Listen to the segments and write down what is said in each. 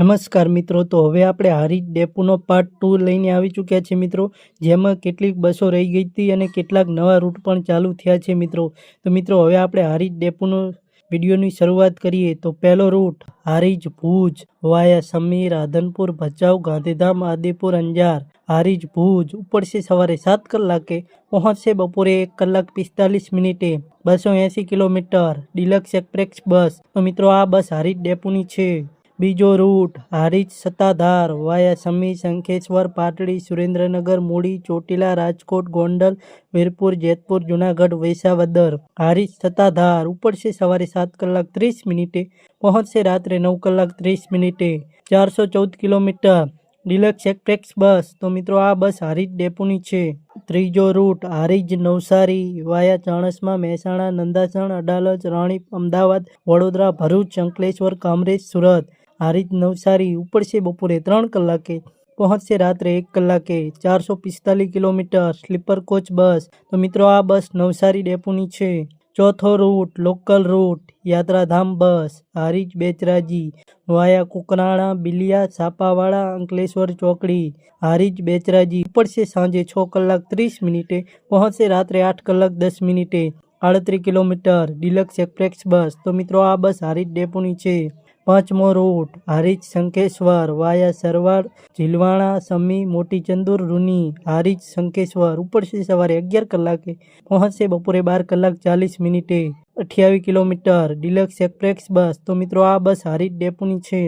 નમસ્કાર મિત્રો, તો હવે આપણે હારીજ ડેપોનો પાર્ટ ટુ લઈને આવી ચૂક્યા છે મિત્રો. જેમાં કેટલીક બસો રહી ગઈ હતી અને કેટલાક નવા રૂટ પણ ચાલુ થયા છે મિત્રો. તો મિત્રો, હવે આપણે હારીજ ડેપોનો વિડીયોની શરૂઆત કરીએ. તો પહેલો રૂટ હારીજ ભુજ, વાયા સમીર રાધનપુર ભચાઉ, ગાંધીધામ, આદિપુર, અંજાર. હારીજ ભુજ ઉપડશે સવારે સાત કલાકે, પહોંચશે બપોરે એક કલાક પિસ્તાલીસ મિનિટે. બસો એંસી કિલોમીટર, ડિલક્સ એક્સપ્રેસ બસ. તો મિત્રો, આ બસ હારીજ ડેપોની છે. બીજો રૂટ, હારીજ સત્તાધાર, વાયા સમી શંખેશ્વર, પાટડી, સુરેન્દ્રનગર, મૂડી, ચોટીલા, રાજકોટ, ગોંડલ, વીરપુર, જેતપુર, જુનાગઢ, વૈસાવદર. હારીજ સત્તાધાર, ઉપડશે સવારે સાત કલાક ત્રીસ મિનિટે, પહોંચશે રાત્રે નવ કલાક ત્રીસ મિનિટે. ચારસો ચૌદ કિલોમીટર, ડિલક્સ એક્સપ્રેસ બસ. તો મિત્રો, આ બસ હારીજ ડેપોની છે. ત્રીજો રૂટ, હારીજ નવસારી, વાયા ચાણસમા મહેસાણા, નંદાસણ, અડાલજ, રાણીપ, અમદાવાદ, વડોદરા, ભરૂચ અંકલેશ્વર કામરેજ, સુરત. હારીજ નવસારી ઉપડશે બપોરે ત્રણ કલાકે, પહોંચશે રાત્રે એક કલાકે. ચારસો પિસ્તાલીસ કિલોમીટર, સ્લીપર કોચ બસ. તો મિત્રો, આ બસ નવસારી ડેપોની છે. ચોથો રૂટ, લોકલ રૂટ, યાત્રાધામ બસ હારીજ બેચરાજી. વાયા કુકરાણા, બિલિયા છાપાવાળા અંકલેશ્વર ચોકડી. હારીજ બેચરાજી. ઉપડશે સાંજે છ કલાક ત્રીસ મિનિટે, પહોંચશે રાત્રે આઠ કલાક દસ મિનિટે. આડત્રીસ કિલોમીટર, ડિલક્સ એક્સપ્રેસ બસ. તો મિત્રો, આ બસ હારીજ ડેપોની છે. પાંચમો રૂટ, હારીજ શંકેશ્વર, વાયા સરવાડ ઝીલવાણા, સમી, મોટી ચંદુર, રૂની. હારીજ શંકેશ્વર ઉપડશે સવારે અગિયાર કલાકે પહોંચશે બપોરે બાર કલાક ચાલીસ મિનિટે. અઠ્યાવીસ કિલોમીટર, ડિલક્સ એક્સપ્રેસ બસ. તો મિત્રો, આ બસ હારીજ ડેપોની છે.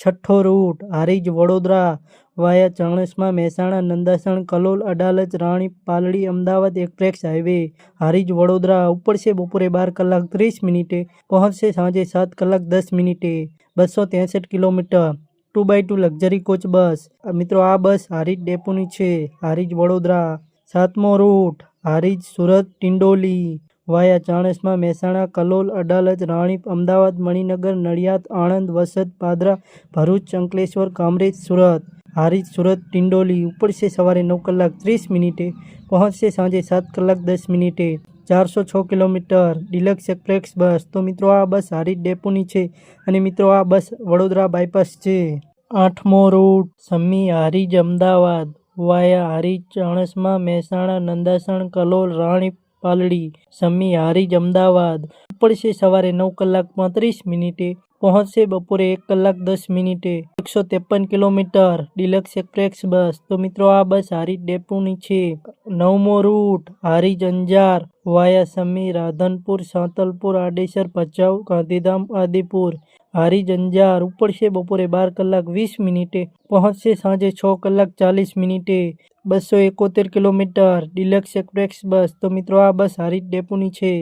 છઠ્ઠો route, Harij, Vadodara, via, Chanasma, Mehsana, Nandasan, Kalol, Adalaj, Rani, Paldi, Ahmedabad express highway, Harij, Vadodara, ઉપડશે બપોરે બાર કલાક ત્રીસ મિનિટે, પહોંચશે સાંજે સાત કલાક દસ મિનિટે, બસો ત્રેસઠ kilometre. Two by two luxury coach bus. મિત્રો, આ બસ હારીજ ડેપોની છે. હારીજ, વડોદરા. સાતમો રૂટ, હારીજ, સુરત, ટિંડોલી. વાયા ચાણસમાં મહેસાણા, કલોલ, અડાલજ, રાણીપ, અમદાવાદ, મણિનગર, નડિયાદ, આણંદ વસદ પાદરા, ભરૂચ અંકલેશ્વર કામરેજ, સુરત. હારીજ, સુરત, ટિંડોલી ઉપડશે સવારે નવ કલાક ત્રીસ મિનિટે, પહોંચશે સાંજે સાત કલાક દસ મિનિટે. ચારસો છ કિલોમીટર ડિલક્સ એક્સપ્રેસ બસ. તો મિત્રો, આ બસ હારીજ ડેપોની છે અને મિત્રો, આ બસ વડોદરા બાયપાસ છે. આઠમો રૂટ, સમી હારીજ, અમદાવાદ. વાયા હારીજ, ચાણસમાં મહેસાણા, નંદાસણ, કલોલ રાણી પાલડી સમી હારીજ અમદાવાદ. ઉપડશે સવારે નવ કલાક પાંત્રીસ મિનિટે, પહોંચશે બપોરે એક કલાક દસ મિનિટે. એકસો ત્રેપન કિલોમીટર, ડિલક્સ એક્સપ્રેસ બસ. તો મિત્રો, આ બસ હારીજ ડેપોની છે. નવમો રૂટ, હારીજ અંજાર, વાયા સમી, રાધનપુર, સાંતલપુર, આડેસર, ભચાઉ, ગાંધીધામ, આદિપુર. હારીજ અંજાર ઉપડશે બપોરે બાર કલાક વીસ મિનિટે, પહોંચશે સાંજે છ કલાક ચાલીસ મિનિટે. બસો એકોતેર કિલોમીટર ડિલક્સ એક્સપ્રેસ બસ. તો મિત્રો, આ બસ હારીજ ડેપોની છે.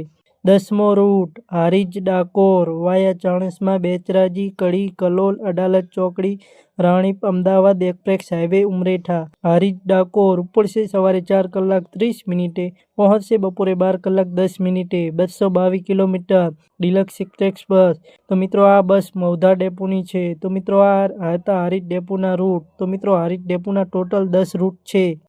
દસમો રૂટ, હારીજ ડાકોર, વાયા ચાણસમાં બેચરાજી, કડી, કલોલ અડાલત ચોકડી, રાણીપ, અમદાવાદ એક્સપ્રેસ હાઈવે, ઉમરેઠા. હારીજ ડાકોર ઉપડશે સવારે ચાર કલાક ત્રીસ મિનિટે, પહોંચશે બપોરે બાર કલાક દસ મિનિટે, બસો બાવીસ કિલોમીટર. ડિલક્સ એક્સપ્રેસ બસ. તો મિત્રો, આ બસ મૌધા ડેપોની છે. તો મિત્રો, આ હતા હારીજ ડેપોના રૂટ. તો મિત્રો, હારીજ ડેપોના ટોટલ દસ રૂટ છે.